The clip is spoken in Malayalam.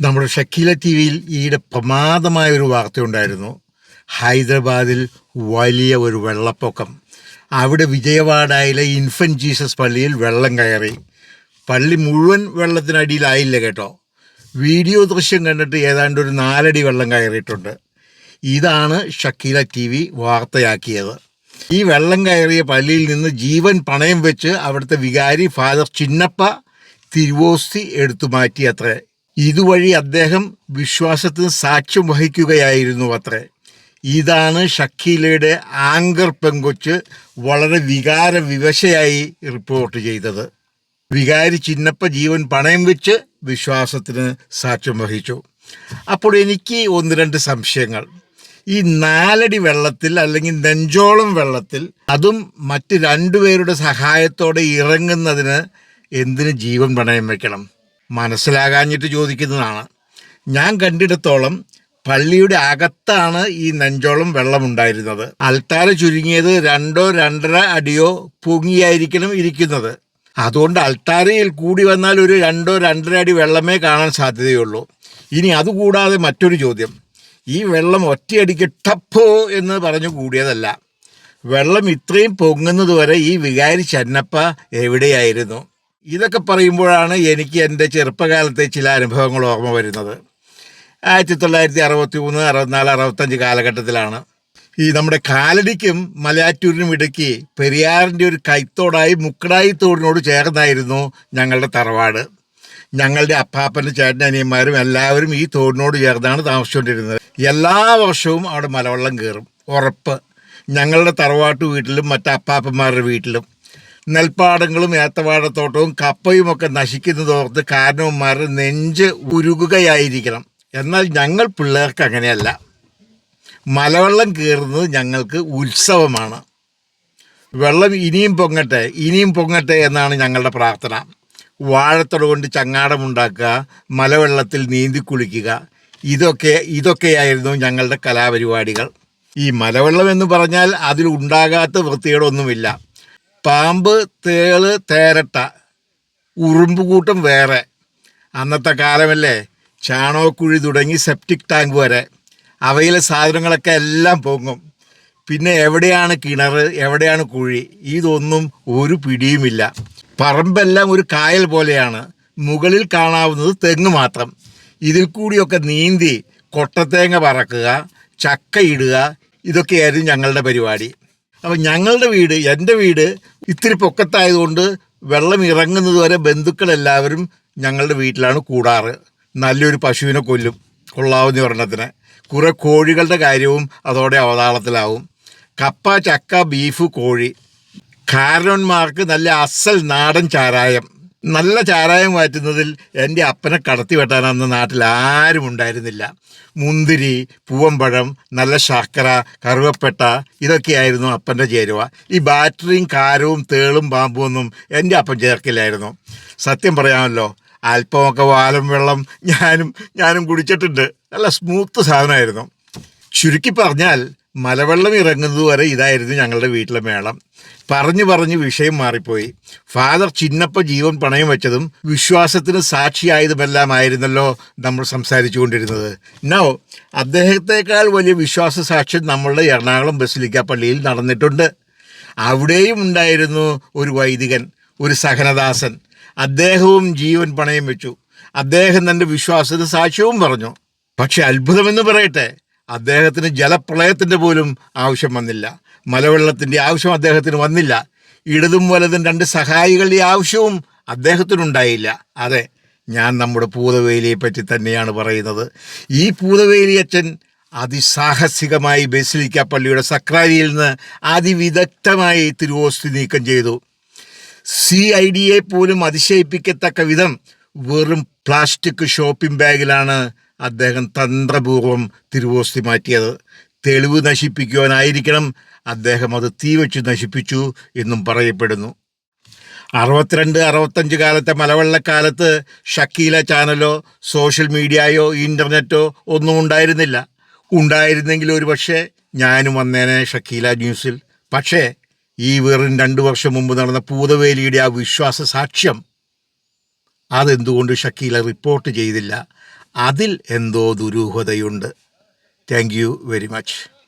നമ്മുടെ ഷക്കീല ടി വിയിൽ ഈയിടെ പ്രമാദമായ ഒരു വാർത്തയുണ്ടായിരുന്നു. ഹൈദരാബാദിൽ വലിയ ഒരു വെള്ളപ്പൊക്കം. അവിടെ വിജയവാഡയിലെ ഇൻഫൻ ജീസസ് പള്ളിയിൽ വെള്ളം കയറി. പള്ളി മുഴുവൻ വെള്ളത്തിനടിയിലായില്ല കേട്ടോ. വീഡിയോ ദൃശ്യം കണ്ടിട്ട് ഏതാണ്ട് ഒരു നാലടി വെള്ളം കയറിയിട്ടുണ്ട്. ഇതാണ് ഷക്കീല ടി വി വാർത്തയാക്കിയത്. ഈ വെള്ളം കയറിയ പള്ളിയിൽ നിന്ന് ജീവൻ പണയം വെച്ച് അവിടുത്തെ വികാരി ഫാദർ ചിന്നപ്പ തിരുവോസ്തി എടുത്തു മാറ്റി അത്രേ ഇതുവഴി അദ്ദേഹം വിശ്വാസത്തിന് സാക്ഷ്യം വഹിക്കുകയായിരുന്നു അത്രേ. ഇതാണ് ഷക്കീലയുടെ ആങ്കർ പെങ്കൊച്ച് വളരെ വികാര വിവശയായി റിപ്പോർട്ട് ചെയ്തത്. വികാരി ചിന്നപ്പ ജീവൻ പണയം വെച്ച് വിശ്വാസത്തിന് സാക്ഷ്യം വഹിച്ചു. അപ്പോൾ എനിക്ക് ഒന്ന് രണ്ട് സംശയങ്ങൾ. ഈ നാലടി വെള്ളത്തിൽ അല്ലെങ്കിൽ നെഞ്ചോളം വെള്ളത്തിൽ അതും മറ്റ് രണ്ടുപേരുടെ സഹായത്തോടെ ഇറങ്ങുന്നതിന് എന്തിന് ജീവൻ പണയം വെക്കണം? മനസ്സിലാകാഞ്ഞിട്ട് ചോദിക്കുന്നതാണ്. ഞാൻ കണ്ടിടത്തോളം പള്ളിയുടെ അകത്താണ് ഈ നെഞ്ചോളം വെള്ളമുണ്ടായിരുന്നത്. അൽത്താര ചുരുങ്ങിയത് രണ്ടോ രണ്ടര അടിയോ പൊങ്ങിയായിരിക്കണം ഇരിക്കുന്നത്. അതുകൊണ്ട് അൽത്താരയിൽ കൂടി വന്നാൽ ഒരു രണ്ടോ രണ്ടര അടി വെള്ളമേ കാണാൻ സാധ്യതയുള്ളൂ. ഇനി അതുകൂടാതെ മറ്റൊരു ചോദ്യം. ഈ വെള്ളം ഒറ്റയടിക്ക് ടപ്പോ എന്ന് പറഞ്ഞു കൂടിയതല്ല. വെള്ളം ഇത്രയും പൊങ്ങുന്നത് വരെ ഈ വികാരി ചെന്നപ്പ എവിടെയായിരുന്നു? ഇതൊക്കെ പറയുമ്പോഴാണ് എനിക്ക് എന്റെ ചെറുപ്പകാലത്തെ ചില അനുഭവങ്ങൾ ഓർമ്മ വരുന്നത്. ആയിരത്തി തൊള്ളായിരത്തി അറുപത്തി മൂന്ന് അറുപത്തിനാല് അറുപത്തഞ്ച് കാലഘട്ടത്തിലാണ് ഈ നമ്മുടെ കാലടിക്കും മലയാറ്റൂരിനും ഇടയ്ക്ക് പെരിയാറിന്റെ ഒരു കൈത്തോടായി മുക്കടായി തോടിനോട് ചേർന്നായിരുന്നു ഞങ്ങളുടെ തറവാട്. ഞങ്ങളുടെ അപ്പാപ്പന്റെ ചേട്ടൻ അനിയന്മാരും എല്ലാവരും ഈ തോടിനോട് ചേർന്നാണ് താമസിച്ചുകൊണ്ടിരുന്നത്. എല്ലാ വർഷവും അവിടെ മലവെള്ളം കയറും. ഉറപ്പ്. ഞങ്ങളുടെ തറവാട്ട് വീട്ടിലും മറ്റ് അപ്പാപ്പന്മാരുടെ വീട്ടിലും. നെൽപ്പാടങ്ങളും ഏത്തവാഴത്തോട്ടവും കപ്പയും ഒക്കെ നശിക്കുന്നതോർത്ത് കാരണവന്മാർ നെഞ്ച് ഉരുകുകയായിരിക്കണം. എന്നാൽ ഞങ്ങൾ പിള്ളേർക്ക് അങ്ങനെയല്ല. മലവെള്ളം കയറുന്നത് ഞങ്ങൾക്ക് ഉത്സവമാണ്. വെള്ളം ഇനിയും പൊങ്ങട്ടെ ഇനിയും പൊങ്ങട്ടെ എന്നാണ് ഞങ്ങളുടെ പ്രാർത്ഥന. വാഴത്തട കൊണ്ട് ചങ്ങാടമുണ്ടാക്കുക മലവെള്ളത്തിൽ നീന്തി കുളിക്കുക. ഇതൊക്കെ ഇതൊക്കെയായിരുന്നു ഞങ്ങളുടെ കലാപരിപാടികൾ. ഈ മലവെള്ളം എന്ന് പറഞ്ഞാൽ അതിൽ ഉണ്ടാകാത്ത വൃത്തികേടൊന്നുമില്ല. പാമ്പ് തേൾ തേരട്ട. ഉറുമ്പ് കൂട്ടം വേറെ. അന്നത്തെ കാലമല്ലേ ചാണകക്കുഴി തുടങ്ങി സെപ്റ്റിക് ടാങ്ക് വരെ. അവയിലെ സാധനങ്ങളൊക്കെ എല്ലാം പൊങ്ങും. പിന്നെ എവിടെയാണ് കിണർ എവിടെയാണ് കുഴി? ഇതൊന്നും ഒരു പിടിയുമില്ല. പറമ്പെല്ലാം ഒരു കായൽ പോലെയാണ്. മുകളിൽ കാണാവുന്നത് തെങ്ങ് മാത്രം. ഇതിൽ കൂടിയൊക്കെ നീന്തി കൊട്ടത്തേങ്ങ പറക്കുക ചക്ക ഇടുക ഇതൊക്കെയായിരുന്നു ഞങ്ങളുടെ പരിപാടി. അപ്പം ഞങ്ങളുടെ വീട് എന്റെ വീട് ഇത്തിരി പൊക്കത്തായതുകൊണ്ട് വെള്ളം ഇറങ്ങുന്നത് വരെ ബന്ധുക്കളെല്ലാവരും ഞങ്ങളുടെ വീട്ടിലാണ് കൂടാറ്. നല്ലൊരു പശുവിനെ കൊല്ലും കൊള്ളാവുന്ന ഒരെണ്ണത്തിന്. കുറേ കോഴികളുടെ കാര്യവും അതോടെ അവതാളത്തിലാവും. കപ്പ ചക്ക ബീഫ് കോഴി. കാരണവന്മാർക്ക് നല്ല അസൽ നാടൻ ചാരായം. നല്ല ചാരായം മാറ്റുന്നതിൽ എന്റെ അപ്പനെ കടത്തി വെട്ടാൻ അന്ന് നാട്ടിൽ ആരും ഉണ്ടായിരുന്നില്ല. മുന്തിരി പൂവമ്പഴം നല്ല ശർക്കര കറുവപ്പെട്ട ഇതൊക്കെയായിരുന്നു അപ്പന്റെ ചേരുവ. ഈ ബാറ്ററിയും കാരവും തേളും പാമ്പും ഒന്നും എന്റെ അപ്പൻ ചേർക്കില്ലായിരുന്നു. സത്യം പറയാമല്ലോ അല്പമൊക്കെ വാലും വെള്ളം ഞാനും ഞാനും കുടിച്ചിട്ടുണ്ട്. നല്ല സ്മൂത്ത് സാധനമായിരുന്നു. ചുരുക്കി പറഞ്ഞാൽ മലവെള്ളം ഇറങ്ങുന്നത് വരെ ഇതായിരുന്നു ഞങ്ങളുടെ വീട്ടിലെ മേളം. പറഞ്ഞു പറഞ്ഞ് വിഷയം മാറിപ്പോയി. ഫാദർ ചിന്നപ്പ ജീവൻ പണയം വെച്ചതും വിശ്വാസത്തിന് സാക്ഷിയായതുമെല്ലാമായിരുന്നല്ലോ നമ്മൾ സംസാരിച്ചു കൊണ്ടിരുന്നത് നോ അദ്ദേഹത്തെക്കാൾ വലിയ വിശ്വാസ സാക്ഷ്യം നമ്മളുടെ എറണാകുളം ബസിലിക്ക പള്ളിയിൽ നടന്നിട്ടുണ്ട്. അവിടെയും ഉണ്ടായിരുന്നു ഒരു വൈദികൻ ഒരു സഹനദാസൻ. അദ്ദേഹവും ജീവൻ പണയം വെച്ചു. അദ്ദേഹം തന്റെ വിശ്വാസത്തിന് സാക്ഷ്യവും പറഞ്ഞു. പക്ഷെ അത്ഭുതമെന്ന് പറയട്ടെ അദ്ദേഹത്തിന് ജലപ്രളയത്തിന്റെ പോലും ആവശ്യം വന്നില്ല. മലവെള്ളത്തിന്റെ ആവശ്യം അദ്ദേഹത്തിന് വന്നില്ല. ഇടതും വലതും രണ്ട് സഹായികളുടെ ആവശ്യവും അദ്ദേഹത്തിനുണ്ടായില്ല. അതെ ഞാൻ നമ്മുടെ പൂതവേലിയെ പറ്റി തന്നെയാണ് പറയുന്നത്. ഈ പൂതവേലി അച്ഛൻ അതിസാഹസികമായി ബസിലിക്ക പള്ളിയുടെ സക്രാരിയിൽ നിന്ന് അതിവിദഗ്ധമായി തിരുവോസ്തി നീക്കം ചെയ്തു. സി ഐ ഡിയെ പോലും അതിശയിപ്പിക്കത്തക്ക വിധം വെറും പ്ലാസ്റ്റിക് ഷോപ്പിംഗ് ബാഗിലാണ് അദ്ദേഹം തന്ത്രപൂർവം തിരുവോസ്തി മാറ്റിയത്. തെളിവ് നശിപ്പിക്കുവാനായിരിക്കണം. അദ്ദേഹം അത് തീവച്ച് നശിപ്പിച്ചു എന്നും പറയപ്പെടുന്നു. അറുപത്തിരണ്ട് അറുപത്തഞ്ച് കാലത്തെ മലവെള്ളക്കാലത്ത് ഷക്കീല ചാനലോ സോഷ്യൽ മീഡിയയോ ഇന്റർനെറ്റോ ഒന്നും ഉണ്ടായിരുന്നില്ല. ഉണ്ടായിരുന്നെങ്കിൽ ഒരു പക്ഷേ ഞാനും വന്നേനെ ഷക്കീല ന്യൂസിൽ. പക്ഷേ ഈ വെറും രണ്ട് വർഷം മുമ്പ് നടന്ന പൂതവേലിയുടെ ആ വിശ്വാസ സാക്ഷ്യം അതെന്തുകൊണ്ട് ഷക്കീല റിപ്പോർട്ട് ചെയ്തില്ല? അതിൽ എന്തോ ദുരൂഹതയുണ്ട്. Thank you very much